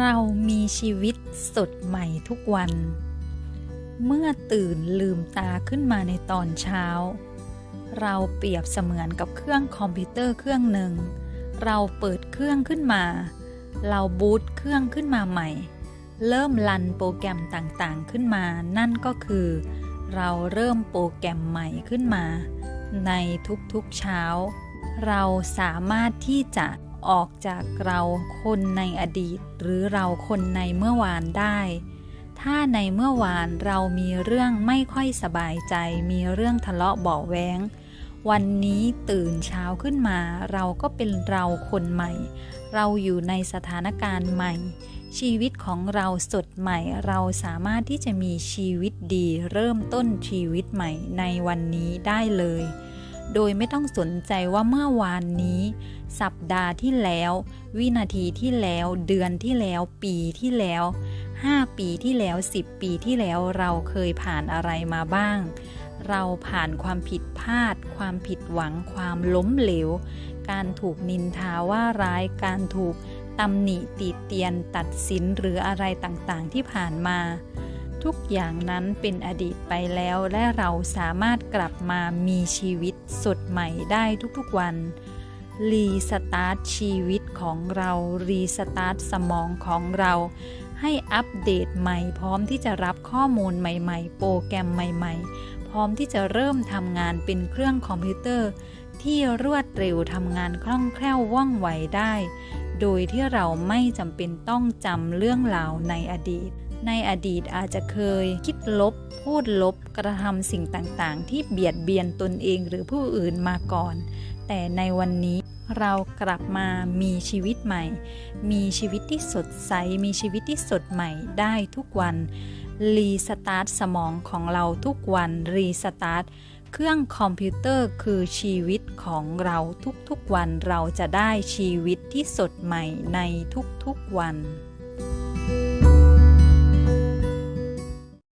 เรามีชีวิตสดใหม่ทุกวัน เมื่อตื่นลืมตาขึ้นมาในตอนเช้า เราเปรียบเสมือนกับเครื่องคอมพิวเตอร์เครื่องหนึ่ง เราเปิดเครื่องขึ้นมา เราบูตเครื่องขึ้นมาใหม่ เริ่มรันโปรแกรมต่างๆขึ้นมา นั่นก็คือ เราเริ่มโปรแกรมใหม่ขึ้นมา ในทุกๆเช้า เราสามารถที่จะ ออกจากเราคนในอดีต หรือเราคนในเมื่อวานได้ ถ้าในเมื่อวานเรามีเรื่องไม่ค่อยสบายใจ มีเรื่องทะเลาะเบาะแว้งวันนี้ตื่นเช้าขึ้นมา เราก็เป็นเราคนใหม่ เราอยู่ในสถานการณ์ใหม่ ชีวิตของเราสดใหม่ เราสามารถที่จะมีชีวิตดี เริ่มต้นชีวิตใหม่ในวันนี้ได้เลย โดยไม่ต้องสนใจว่าเมื่อวานนี้ สัปดาห์ที่แล้ว วินาทีที่แล้ว เดือนที่แล้ว ปีที่แล้ว 5 ปีที่แล้ว 10 ปีที่แล้วเราเคยผ่านอะไรมาบ้าง เราผ่านความผิดพลาด ความผิดหวัง ความล้มเหลว การถูกนินทาว่าร้าย การถูกตำหนิติเตียนตัดสินหรืออะไรต่างๆ ที่ผ่านมา ทุกอย่างนั้นเป็นอดีตไปแล้วและเราสามารถกลับมามีชีวิตสดใหม่ได้ทุกๆวัน รีสตาร์ทชีวิตของเรา รีสตาร์ทสมองของเรา ให้อัปเดตใหม่พร้อมที่จะรับข้อมูลใหม่ๆ โปรแกรมใหม่ๆ พร้อมที่จะเริ่มทำงานเป็นเครื่องคอมพิวเตอร์ ที่รวดเร็วทำงานคล่องแคล่วว่องไวได้ โดยที่เราไม่จำเป็นต้องจำเรื่องราวในอดีต ในอดีตอาจจะเคย คิดลบ พูดลบ กระทำสิ่งต่างๆ ที่เบียดเบียนตนเองหรือผู้อื่นมาก่อน แต่ในวันนี้เรากลับมามีชีวิตใหม่ มีชีวิตที่สดใส มีชีวิตที่สดใหม่ได้ทุกวัน รีสตาร์ทสมองของเราทุกวัน รีสตาร์ทเครื่องคอมพิวเตอร์คือชีวิตของเราทุกๆวัน เราจะได้ชีวิตที่สดใหม่ในทุกๆวัน